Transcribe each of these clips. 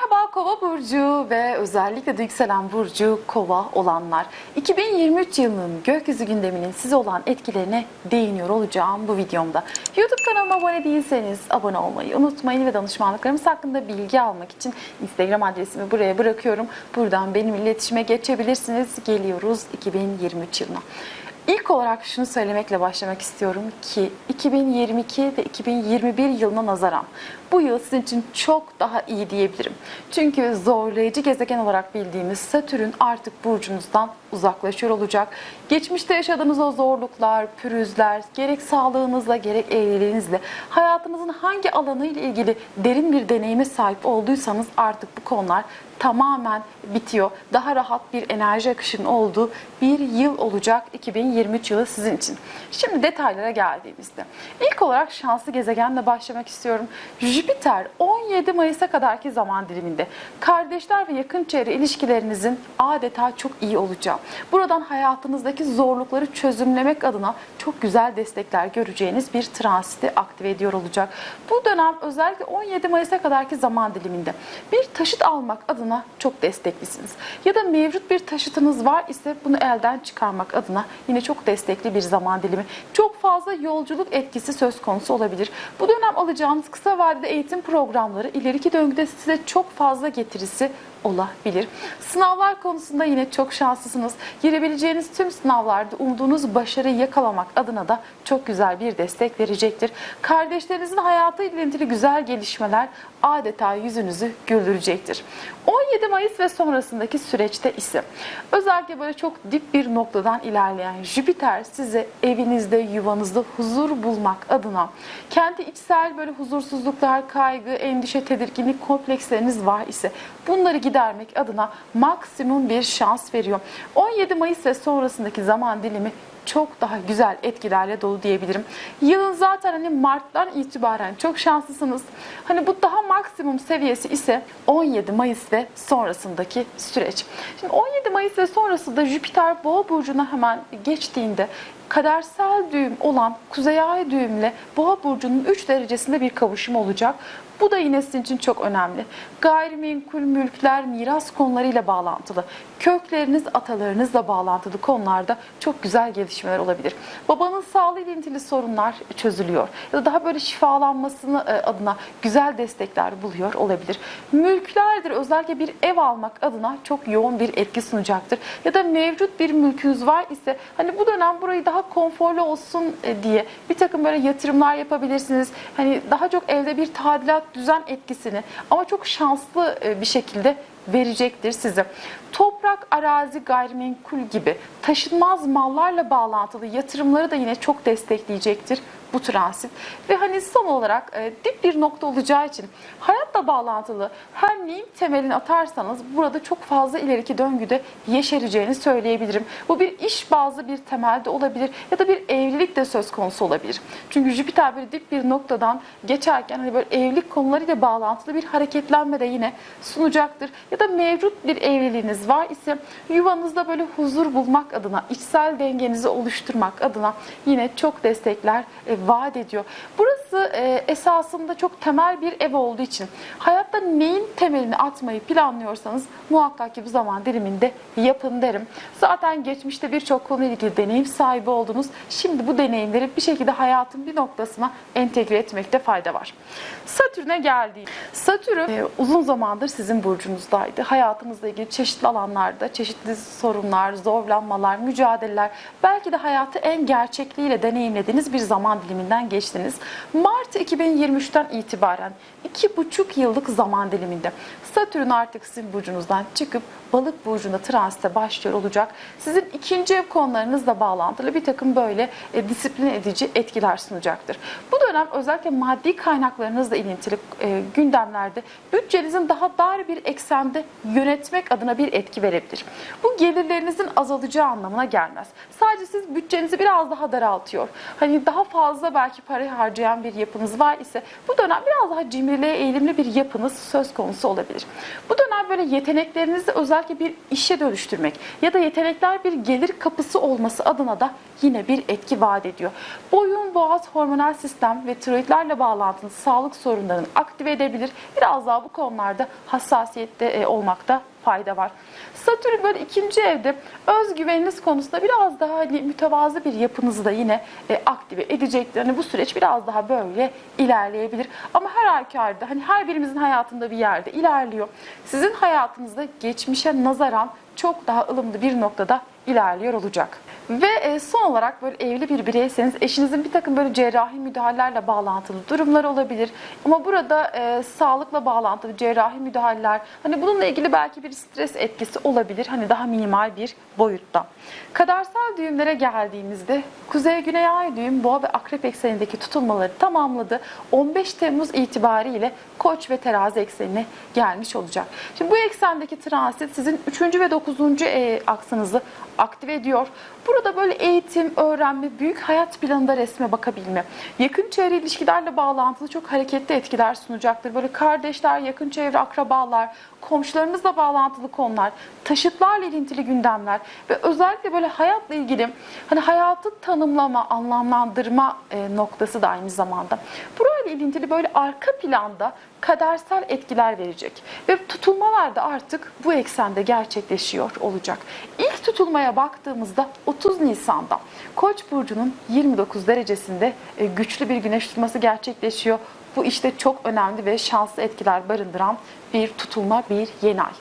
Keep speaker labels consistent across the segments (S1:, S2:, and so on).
S1: Merhaba Kova burcu ve özellikle de yükselen burcu Kova olanlar. 2023 yılının gökyüzü gündeminin size olan etkilerine değiniyor olacağım bu videomda. YouTube kanalıma abone değilseniz abone olmayı unutmayın ve danışmanlıklarımız hakkında bilgi almak için Instagram adresimi buraya bırakıyorum. Buradan benim iletişime geçebilirsiniz. Geliyoruz 2023 yılına. İlk olarak şunu söylemekle başlamak istiyorum ki 2022 ve 2021 yılına nazaran bu yıl sizin için çok daha iyi diyebilirim. Çünkü zorlayıcı gezegen olarak bildiğimiz Satürn artık burcunuzdan uzaklaşıyor olacak. Geçmişte yaşadığınız o zorluklar, pürüzler, gerek sağlığınızla gerek evliliğinizle hayatınızın hangi alanı ile ilgili derin bir deneyime sahip olduysanız artık bu konular tamamen bitiyor. Daha rahat bir enerji akışının olduğu bir yıl olacak 2023 yılı sizin için. Şimdi detaylara geldiğimizde. ilk olarak şanslı gezegenle başlamak istiyorum. Jüpiter 17 Mayıs'a kadarki zaman diliminde kardeşler ve yakın çevre ilişkilerinizin adeta çok iyi olacağı. Buradan hayatınızdaki zorlukları çözümlemek adına çok güzel destekler göreceğiniz bir transiti aktive ediyor olacak. Bu dönem özellikle 17 Mayıs'a kadarki zaman diliminde bir taşıt almak adına çok desteklisiniz. Ya da mevcut bir taşıtınız var ise bunu elden çıkarmak adına yine çok destekli bir zaman dilimi. Çok fazla yolculuk etkisi söz konusu olabilir. Bu dönem alacağınız kısa vadede eğitim programları ileriki döngüde size çok fazla getirisi olabilir. Sınavlar konusunda yine çok şanslısınız. Girebileceğiniz tüm sınavlarda umduğunuz başarıyı yakalamak adına da çok güzel bir destek verecektir. Kardeşlerinizin hayatıyla ilgili güzel gelişmeler adeta yüzünüzü güldürecektir. 17 Mayıs ve sonrasındaki süreçte ise özellikle böyle çok dip bir noktadan ilerleyen Jüpiter size evinizde, yuvanızda huzur bulmak adına kendi içsel böyle huzursuzluklar, kaygı, endişe, tedirginlik kompleksleriniz var ise bunları gidermek adına maksimum bir şans veriyor. 17 Mayıs ve sonrasındaki zaman dilimi çok daha güzel etkilerle dolu diyebilirim. Yılın zaten hani Mart'tan itibaren çok şanslısınız. Hani bu daha maksimum seviyesi ise 17 Mayıs ve sonrasındaki süreç. Şimdi 17 Mayıs ve sonrasında Jüpiter Boğa burcuna hemen geçtiğinde kadersel düğüm olan Kuzey Ay düğümle Boğa burcunun 3 derecesinde bir kavuşum olacak. Bu da yine sizin için çok önemli. Gayrimenkul, mülkler, miras konularıyla bağlantılı, kökleriniz, atalarınızla bağlantılı konularda çok güzel gelişmeler olabilir. Babanın sağlığı ile ilgili sorunlar çözülüyor. Ya da daha böyle şifalanmasını e, adına güzel destekler buluyor olabilir. Mülklerdir özellikle bir ev almak adına çok yoğun bir etki sunacaktır. Ya da mevcut bir mülkünüz var ise hani bu dönem burayı daha konforlu olsun e, diye bir takım böyle yatırımlar yapabilirsiniz. Hani daha çok evde bir tadilat düzen etkisini ama çok şanslı e, bir şekilde verecektir size. Toprak, arazi, gayrimenkul gibi taşınmaz mallarla bağlantılı yatırımları da yine çok destekleyecektir bu transit. Ve hani son olarak e, dip bir nokta olacağı için hayatla bağlantılı her neyin temelini atarsanız burada çok fazla ileriki döngüde yeşereceğini söyleyebilirim. Bu bir iş bazlı bir temelde olabilir ya da bir evlilik de söz konusu olabilir. Çünkü Jüpiter böyle dip bir noktadan geçerken hani böyle evlilik konularıyla bağlantılı bir hareketlenme de yine sunacaktır. Ya da mevcut bir evliliğiniz var ise yuvanızda böyle huzur bulmak adına, içsel dengenizi oluşturmak adına yine çok destekler e, vaat ediyor. Burası e, esasında çok temel bir ev olduğu için hayatta neyin temelini atmayı planlıyorsanız muhakkak ki bu zaman diliminde yapın derim. Zaten geçmişte birçok konuyla ilgili deneyim sahibi oldunuz. Şimdi bu deneyimleri bir şekilde hayatın bir noktasına entegre etmekte fayda var. Satürn'e geldiğim. Satürn e, uzun zamandır sizin burcunuzdaydı. Hayatınızla ilgili çeşitli alanlarda çeşitli sorunlar, zorlanmalar, mücadeleler, belki de hayatı en gerçekliğiyle deneyimlediğiniz bir zaman diliminden geçtiniz. Mart 2023'ten itibaren iki buçuk yıllık zaman diliminde Satürn artık sizin burcunuzdan çıkıp balık burcunda transite başlıyor olacak. Sizin ikinci ev konularınızla bağlantılı bir takım böyle e, disiplin edici etkiler sunacaktır. Bu dönem özellikle maddi kaynaklarınızla ilintili e, gündemlerde bütçenizin daha dar bir eksende yönetmek adına bir etki verebilir. Bu gelirlerinizin azalacağı anlamına gelmez. Sadece siz bütçenizi biraz daha daraltıyor. Hani daha fazla belki para harcayan bir yapınız var ise bu dönem biraz daha cimriliğe eğilimli bir bir yapınız söz konusu olabilir. Bu dönem böyle yeteneklerinizi özellikle bir işe dönüştürmek ya da yetenekler bir gelir kapısı olması adına da yine bir etki vaat ediyor. Boyun, boğaz, hormonal sistem ve tiroidlerle bağlantılı sağlık sorunlarını aktive edebilir. Biraz daha bu konularda hassasiyette e, olmakta fayda var. Satürn böyle ikinci evde özgüveniniz konusunda biraz daha hani mütevazı bir yapınızı da yine e, aktive edecektir. Hani bu süreç biraz daha böyle ilerleyebilir. Ama her halükarda hani her birimizin hayatında bir yerde ilerliyor. Sizin hayatınızda geçmişe nazaran çok daha ılımlı bir noktada ilerliyor olacak. Ve e, son olarak böyle evli bir bireyseniz eşinizin bir takım böyle cerrahi müdahalelerle bağlantılı durumlar olabilir. Ama burada e, sağlıkla bağlantılı cerrahi müdahaleler hani bununla ilgili belki bir stres etkisi olabilir. Hani daha minimal bir boyutta. Kadersel düğümlere geldiğimizde Kuzey Güney Ay düğüm boğa ve akrep eksenindeki tutulmaları tamamladı. 15 Temmuz itibariyle Koç ve Terazi eksenine gelmiş olacak. Şimdi bu eksendeki transit sizin 3. ve 9. e, aksınızı aktive ediyor. Burada böyle eğitim, öğrenme, büyük hayat planında resme bakabilme, yakın çevre ilişkilerle bağlantılı çok hareketli etkiler sunacaktır. Böyle kardeşler, yakın çevre, akrabalar, komşularınızla bağlantılı konular, taşıtlarla ilintili gündemler ve özellikle böyle hayatla ilgili hani hayatı tanımlama, anlamlandırma e, noktası da aynı zamanda. Burayla ilintili böyle arka planda kadersel etkiler verecek. Ve tutulmalar da artık bu eksende gerçekleşiyor olacak. İlk tutulmaya baktığımızda 30 Nisan'da Koç burcunun 29 derecesinde e, güçlü bir güneş tutulması gerçekleşiyor. Bu işte çok önemli ve şanslı etkiler barındıran bir tutulma, bir yeni ay.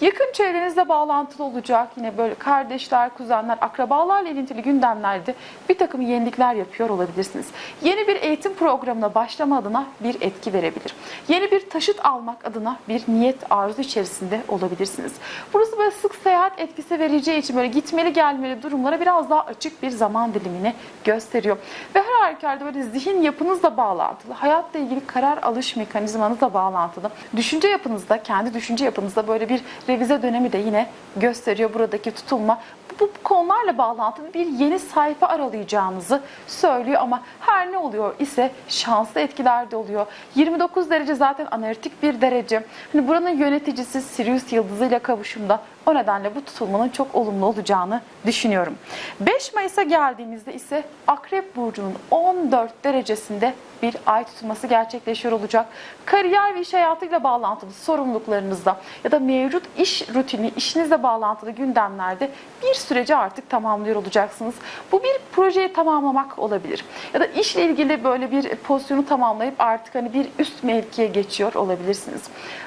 S1: Yakın çevrenizle bağlantılı olacak. Yine böyle kardeşler, kuzenler, akrabalarla ilintili gündemlerde bir takım yenilikler yapıyor olabilirsiniz. Yeni bir eğitim programına başlama adına bir etki verebilir. Yeni bir taşıt almak adına bir niyet arzu içerisinde olabilirsiniz. Burası böyle sık seyahat etkisi vereceği için böyle gitmeli gelmeli durumlara biraz daha açık bir zaman dilimini gösteriyor. Ve her halükarda böyle zihin yapınızla bağlantılı, hayatla ilgili karar alış mekanizmanızla bağlantılı, düşünce yapınızda, kendi düşünce yapınızda böyle bir revize dönemi de yine gösteriyor buradaki tutulma. Bu, konularla bağlantılı bir yeni sayfa aralayacağınızı söylüyor ama her ne oluyor ise şanslı etkiler de oluyor. 29 derece zaten analitik bir derece. Hani buranın yöneticisi Sirius yıldızıyla kavuşumda o nedenle bu tutulmanın çok olumlu olacağını düşünüyorum. 5 Mayıs'a geldiğimizde ise Akrep Burcu'nun 14 derecesinde bir ay tutulması gerçekleşiyor olacak. Kariyer ve iş hayatıyla bağlantılı sorumluluklarınızda ya da mevcut iş rutini, işinizle bağlantılı gündemlerde bir süreci artık tamamlıyor olacaksınız. Bu bir projeyi tamamlamak olabilir. Ya da işle ilgili böyle bir pozisyonu tamamlayıp artık hani bir üst mevkiye geçiyor olabilirsiniz.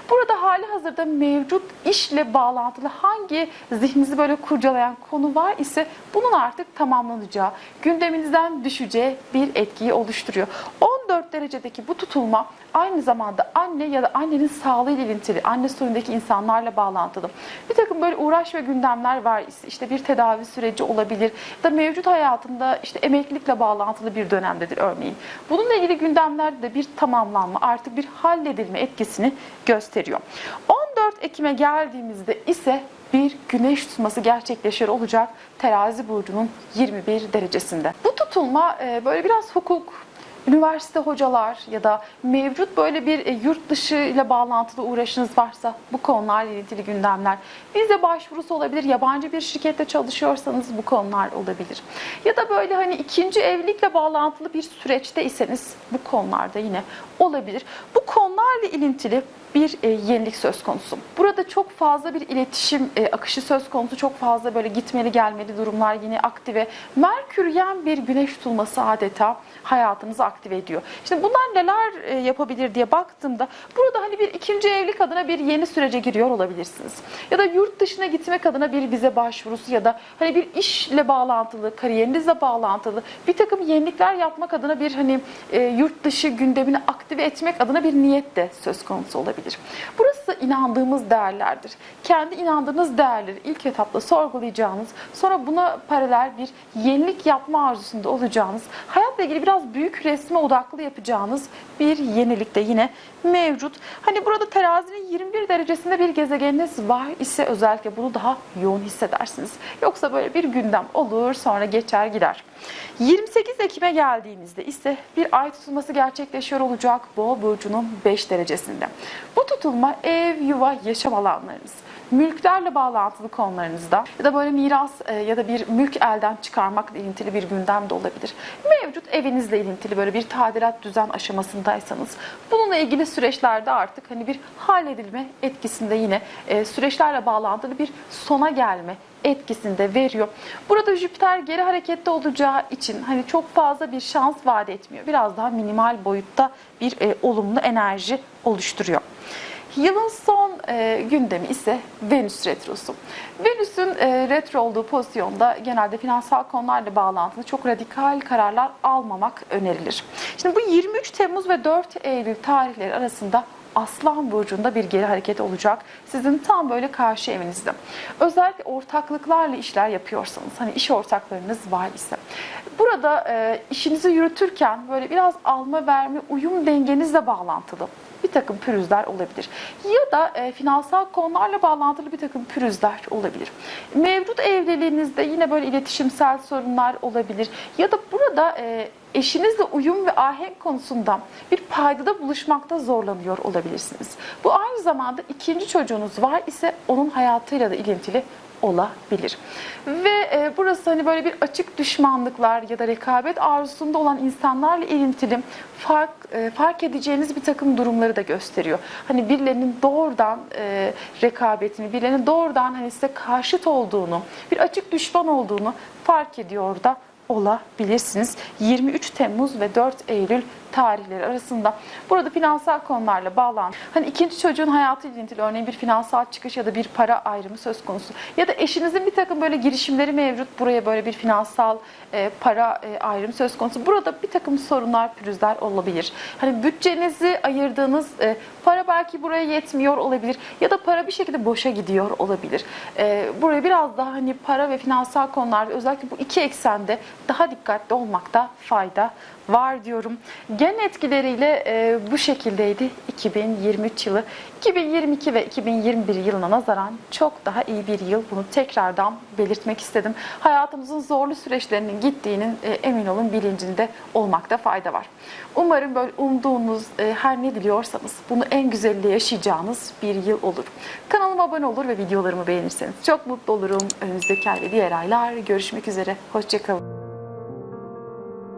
S1: Burada hali hazırda mevcut işle bağlantılı hangi zihninizi böyle kurcalayan konu var ise bunun artık tamamlanacağı, gündeminizden düşeceği bir etkiyi oluşturuyor. 14 derecedeki bu tutulma aynı zamanda anne ya da annenin sağlığıyla ilintili, anne soyundaki insanlarla bağlantılı. Bir takım böyle uğraş ve gündemler var işte bir tedavi süreci olabilir ya da mevcut hayatında işte emeklilikle bağlantılı bir dönemdedir örneğin. Bununla ilgili gündemlerde de bir tamamlanma, artık bir halledilme etkisini gösteriyor. 14 Ekim'e geldiğimizde ise bir güneş tutulması gerçekleşir olacak terazi burcunun 21 derecesinde. Bu tutulma e, böyle biraz hukuk, üniversite hocalar ya da mevcut böyle bir e, yurt dışı ile bağlantılı uğraşınız varsa bu konularla ilgili gündemler. Vize başvurusu olabilir, yabancı bir şirkette çalışıyorsanız bu konular olabilir. Ya da böyle hani ikinci evlilikle bağlantılı bir süreçte iseniz bu konularda yine olabilir. Bu konularla ilintili bir e, yenilik söz konusu. Burada çok fazla bir iletişim e, akışı söz konusu. Çok fazla böyle gitmeli gelmeli durumlar yine aktive. Merküryen bir güneş tutulması adeta hayatınızı aktive ediyor. Şimdi bunlar neler e, yapabilir diye baktığımda burada hani bir ikinci evlilik adına bir yeni sürece giriyor olabilirsiniz. Ya da yurt dışına gitmek adına bir vize başvurusu ya da hani bir işle bağlantılı, kariyerinizle bağlantılı bir takım yenilikler yapmak adına bir hani e, yurt dışı gündemini aktive etmek adına bir niyet de söz konusu olabilir. Burası inandığımız değerlerdir. Kendi inandığınız değerleri ilk etapta sorgulayacağınız, sonra buna paralel bir yenilik yapma arzusunda olacağınız, hayatla ilgili biraz büyük resme odaklı yapacağınız bir yenilik de yine mevcut. Hani burada terazinin 21 derecesinde bir gezegeniniz var ise özellikle bunu daha yoğun hissedersiniz. Yoksa böyle bir gündem olur sonra geçer gider. 28 Ekim'e geldiğimizde ise bir ay tutulması gerçekleşiyor olacak Boğa burcunun 5 derecesinde. Bu tutulma ev, yuva, yaşam alanlarınız, mülklerle bağlantılı konularınızda ya da böyle miras e, ya da bir mülk elden çıkarmakla ilintili bir gündem de olabilir. Mevcut evinizle ilintili böyle bir tadilat düzen aşamasındaysanız bununla ilgili süreçlerde artık hani bir halledilme etkisinde yine e, süreçlerle bağlantılı bir sona gelme etkisinde veriyor. Burada Jüpiter geri harekette olacağı için hani çok fazla bir şans vaat etmiyor. Biraz daha minimal boyutta bir e, olumlu enerji oluşturuyor. Yılın son e, gündemi ise Venüs retrosu. Venüs'ün e, retro olduğu pozisyonda genelde finansal konularla bağlantılı çok radikal kararlar almamak önerilir. Şimdi bu 23 Temmuz ve 4 Eylül tarihleri arasında Aslan burcunda bir geri hareket olacak. Sizin tam böyle karşı evinizde. Özellikle ortaklıklarla işler yapıyorsanız, hani iş ortaklarınız var ise. Burada e, işinizi yürütürken böyle biraz alma verme uyum dengenizle bağlantılı bir takım pürüzler olabilir. Ya da e, finansal konularla bağlantılı bir takım pürüzler olabilir. Mevcut evliliğinizde yine böyle iletişimsel sorunlar olabilir. Ya da burada e, eşinizle uyum ve ahenk konusunda bir paydada buluşmakta zorlanıyor olabilirsiniz. Bu aynı zamanda ikinci çocuğunuz var ise onun hayatıyla da ilintili olabilir. Ve e, burası hani böyle bir açık düşmanlıklar ya da rekabet arzusunda olan insanlarla ilintili fark e, fark edeceğiniz bir takım durumları da gösteriyor. Hani birilerinin doğrudan e, rekabetini, birilerinin doğrudan hani size karşıt olduğunu, bir açık düşman olduğunu fark ediyor da olabilirsiniz. 23 Temmuz ve 4 Eylül tarihleri arasında. Burada finansal konularla bağlan. Hani ikinci çocuğun hayatı ilintili örneğin bir finansal çıkış ya da bir para ayrımı söz konusu. Ya da eşinizin bir takım böyle girişimleri mevcut. Buraya böyle bir finansal e, para e, ayrımı söz konusu. Burada bir takım sorunlar, pürüzler olabilir. Hani bütçenizi ayırdığınız e, para belki buraya yetmiyor olabilir. Ya da para bir şekilde boşa gidiyor olabilir. E, buraya biraz daha hani para ve finansal konularda özellikle bu iki eksende daha dikkatli olmakta fayda var diyorum. Gen etkileriyle e, bu şekildeydi 2023 yılı. 2022 ve 2021 yılına nazaran çok daha iyi bir yıl. Bunu tekrardan belirtmek istedim. Hayatımızın zorlu süreçlerinin gittiğinin e, emin olun bilincinde olmakta fayda var. Umarım böyle umduğunuz e, her ne diliyorsanız bunu en güzeliyle yaşayacağınız bir yıl olur. Kanalıma abone olur ve videolarımı beğenirseniz çok mutlu olurum. Önümüzdeki ay ve diğer aylar görüşmek üzere. Hoşçakalın.